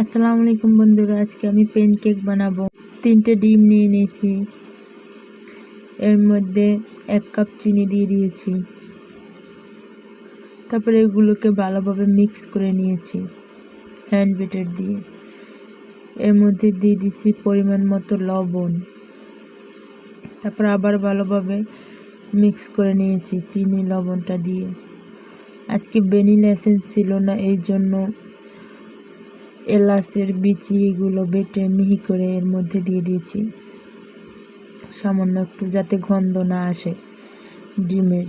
আসসালামু আলাইকুম বন্ধুরা, আজকে আমি পেন কেক বানাবো। তিনটে ডিম নিয়ে নিয়েছি। এর মধ্যে এক কাপ চিনি দিয়ে দিয়েছি। তারপরে এগুলোকে ভালোভাবে মিক্স করে নিয়েছি হ্যান্ড বেটার দিয়ে। এর মধ্যে দিয়ে দিয়েছি পরিমাণ মতো লবণ। তারপর আবার ভালোভাবে মিক্স করে নিয়েছি চিনি, লবণটা দিয়ে। আজকে ভ্যানিলা এসেন্স ছিল না, এই জন্য এলাচের বিচি এগুলো বেটে মিহি করে এর মধ্যে দিয়ে দিয়েছি। সামান্য একটু যাতে গন্ধ না আসে ডিমের।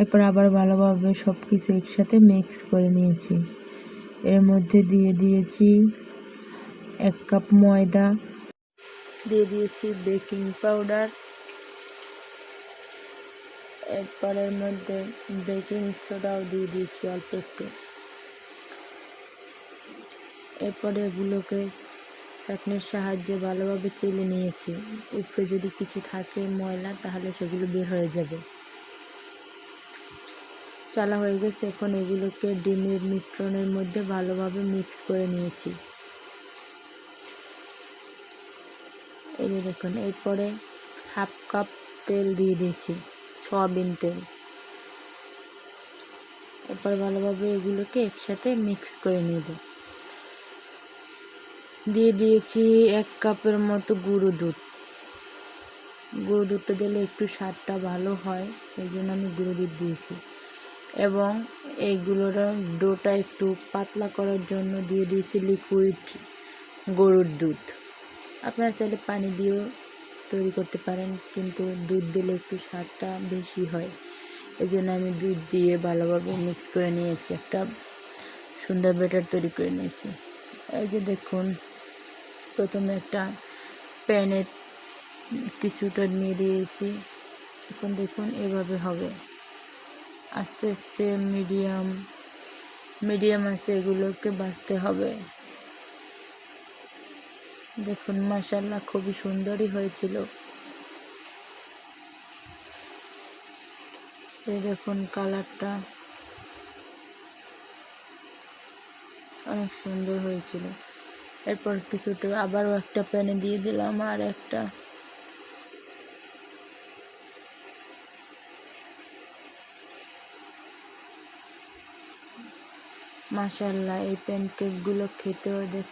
এরপর আবার ভালোভাবে সব কিছু একসাথে মিক্স করে নিয়েছি। এর মধ্যে দিয়ে দিয়েছি এক কাপ ময়দা, দিয়ে দিয়েছি বেকিং পাউডার। এরপর এর মধ্যে বেকিং সোডাও দিয়ে দিয়েছি অল্প একটু। এরপরে এগুলোকে চাটনির সাহায্যে ভালোভাবে চেলে নিয়েছি। উপরে যদি কিছু থাকে ময়লা, তাহলে সেগুলো বের হয়ে যাবে। চালা হয়ে গেছে, এখন এগুলোকে ডিমের মিশ্রণের মধ্যে ভালোভাবে মিক্স করে নিয়েছি। এই যে দেখুন, এরপরে হাফ কাপ তেল দিয়ে দিয়েছি, সয়াবিন তেল। এরপর ভালোভাবে এগুলোকে একসাথে মিক্স করে নেব। দিয়ে দিয়েছি এক কাপের মতো গুঁড়ো দুধ। গুঁড়ো দুধটা দিলে একটু স্বাদটা ভালো হয়, এই জন্য আমি গুঁড়ো দুধ দিয়েছি। এবং এইগুলোর ডোটা একটু পাতলা করার জন্য দিয়ে দিয়েছি লিকুইড গরুর দুধ। আপনারা চাইলে পানি দিয়েও তৈরি করতে পারেন, কিন্তু দুধ দিলে একটু স্বাদটা বেশি হয়। এই জন্য আমি দুধ দিয়ে ভালোভাবে মিক্স করে নিয়েছি, একটা সুন্দর ব্যাটার তৈরি করে নিয়েছি। এই যে দেখুন প্রথমে একটা প্যানে কিছুটা নিয়ে দিয়েছি। এখন দেখুন এভাবে হবে। আস্তে আস্তে মিডিয়াম মিডিয়াম আছে এগুলোকে বাঁচতে হবে। দেখুন মাসাল্লাহ খুবই সুন্দরই হয়েছিল। এই দেখুন কালারটা অনেক সুন্দর হয়েছিল। এরপর কিছুটা আবারও একটা প্যানে দিয়ে দিলাম আর একটা। মাশাল্লাহ এই প্যানকেকগুলো খেতেও দেখ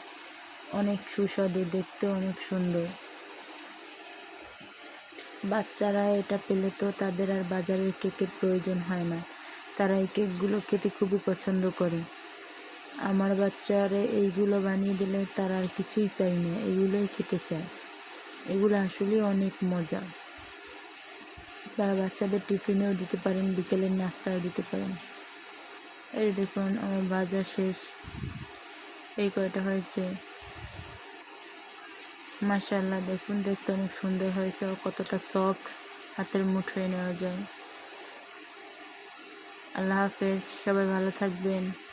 অনেক সুস্বাদু দেখতে অনেক সুন্দর। বাচ্চারা এটা পেলে তো তাদের আর বাজারের কেকের প্রয়োজন হয় না। তারা এই কেকগুলো খেতে খুবই পছন্দ করে। আমার বাচ্চারা এইগুলো বানিয়ে দিলে তারা আর কিছুই চাই না, এগুলোই খেতে চায়। এগুলো আসলে অনেক মজা। তারা বাচ্চাদের টিফিনেও দিতে পারেন, বিকেলের নাস্তাও দিতে পারেন। এই দেখুন, আমার বাজার শেষ। এই কয়টা হয়েছে? মাশাল্লাহ দেখুন, দেখতে অনেক সুন্দর হয়েছে। ও কতটা সফট হাতের মুঠোয় নেওয়া যায়। আল্লাহ হাফেজ, সবাই ভালো থাকবেন।